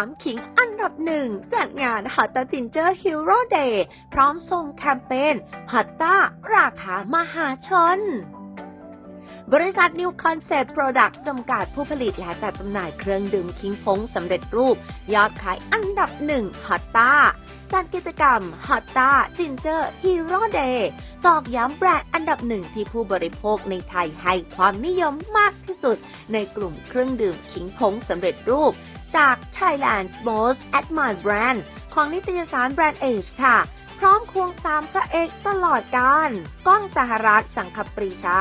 น้ำขิงอันดับหนึ่งจัดงาน h o t จินเจอร์ฮีโร่เดย์พร้อมส่งแคมเปญฮอตตาราคามหาชนบริษัท New Concept Product จำกัดผู้ผลิตและจัดจำหน่ายเครื่องดื่มคิงพงสำเร็จรูป ยอดขายอันดับหนึ่งฮอตตาจัดกิจกรรมฮอตตาจินเจอร์ฮีโร่เดย์ตอกย้ำแบรนด์อันดับหนึ่งที่ผู้บริโภคในไทยให้ความนิยมมากที่สุด ในกลุ่มเครื่องดื่มคิงพงสำเร็จรูป จาก Thailand's Most Admired Brand ของนิตยสารแบรนด์เอชค่ะ พร้อมควงสามพระเอกตลอดการก้องสหรัฐสังคปรีชา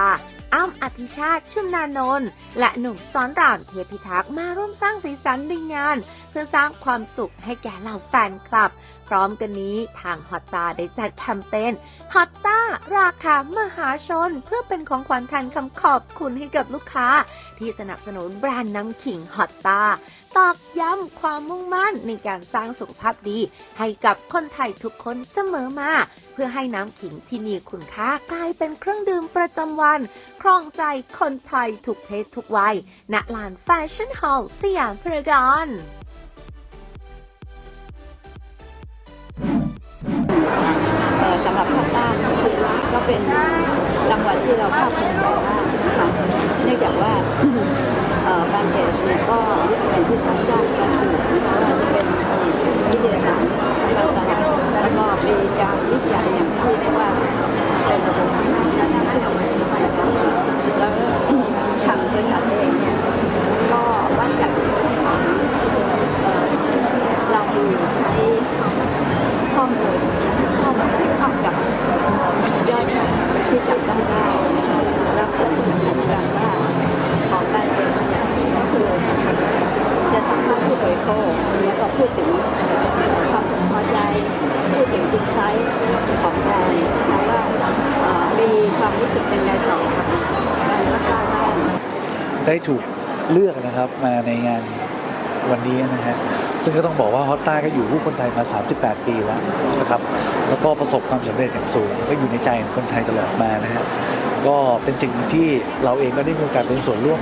อ้ำอธิชาติชุมนานนท์และหนุ่มซ้อนรามเทพิทักษ์มาร่วมสร้างสีสันในงาน เพื่อสร้างความสุขให้แก่เหล่าแฟนคลับ พร้อมกันนี้ทางฮอตตาได้จัดแคมเปญฮอตตาราคามหาชน เพื่อเป็นของขวัญแทนคำขอบคุณให้กับลูกค้า ที่สนับสนุนแบรนด์น้ำขิงฮอตตา ตอกย้ำความมุ่งมั่นในการสร้างสุขภาพดี ให้กับคนไทยทุกคนเสมอมา เพื่อให้น้ำขิงที่มีคุณค่ากลายเป็นเครื่องดื่มประจำวัน ครองใจคนไทยทุกเพศทุกวัยณลานแฟชั่นฮอลล์สยามพารากอนสำหรับภาคใต้ก็เป็นรางวัลที่เราภาคภูมิใจมากนะคะเนื่องจากว่า แบรนด์เอชเนี่ยก็เป็นที่สร้างยากการสื่อเพราะว่าจะเป็นนิตยสารการตลาดแล้วก็มีการวิจัยอย่างที่เรียกว่าเป็นระบบการทำให้เรานะคะแล้วทางบริษัทเองเนี่ยก็วัดจากเอ่อเราใช้ข้อมูล ข้อมูลที่เข้ากับยอดขายที่จับต้องได้แล้วผลยืนยันว่าของแบรนด์เองเนี่ยก็คือจะสามารถผู้บริโภคแล้วก็พูดถึงความพึงพอใจพูดถึงอินไซต์ของแบรนด์นะว่าเอ่อมีความรู้สึกเป็นไงต่อกับแบรนด์และก้าวหน้า ได้ถูกเลือกนะครับมาในงานวันนี้นะฮะซึ่งก็ต้องบอกว่าฮอตต้าก็อยู่คู่คนไทยมา 38 ปีแล้วนะครับ แล้วก็ประสบความสำเร็จอย่างสูง ก็อยู่ในใจของคนไทยตลอดมานะฮะก็เป็นสิ่งที่เราเองก็ได้มีโอกาสเป็นส่วนร่วม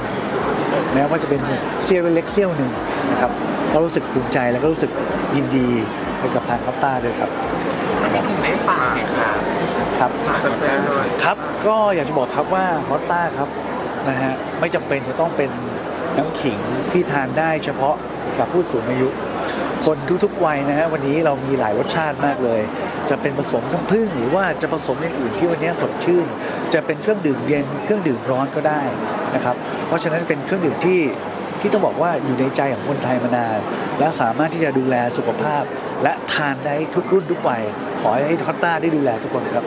แม้ว่าจะเป็นเสี้ยวเล็กเสี้ยวหนึ่งนะครับก็รู้สึกภูมิใจแล้วก็รู้สึกยินดีไปกับทางฮอตต้าด้วยครับได้ฝากไหมครับครับฝากแฟนๆหน่อยครับ ก็อยากจะบอกครับว่าฮอตต้าครับ นะฮะไม่จำเป็นจะต้องเป็นน้ำขิงที่ทานได้เฉพาะกับผู้สูงอายุ คนทุกๆวัยนะฮะวันนี้เรามีหลายรสชาติมากเลย จะเป็นผสมน้ำผึ้งหรือว่าจะผสมอย่างอื่นที่วันนี้สดชื่น จะเป็นเครื่องดื่มเย็นเครื่องดื่มร้อนก็ได้นะครับเพราะฉะนั้นเป็นเครื่องดื่มที่ที่ต้องบอกว่าอยู่ในใจของคนไทยมานาน และสามารถที่จะดูแลสุขภาพ และทานได้ทุกรุ่นทุกวัยขอให้ฮอตต้าได้ดูแลทุกคนครับ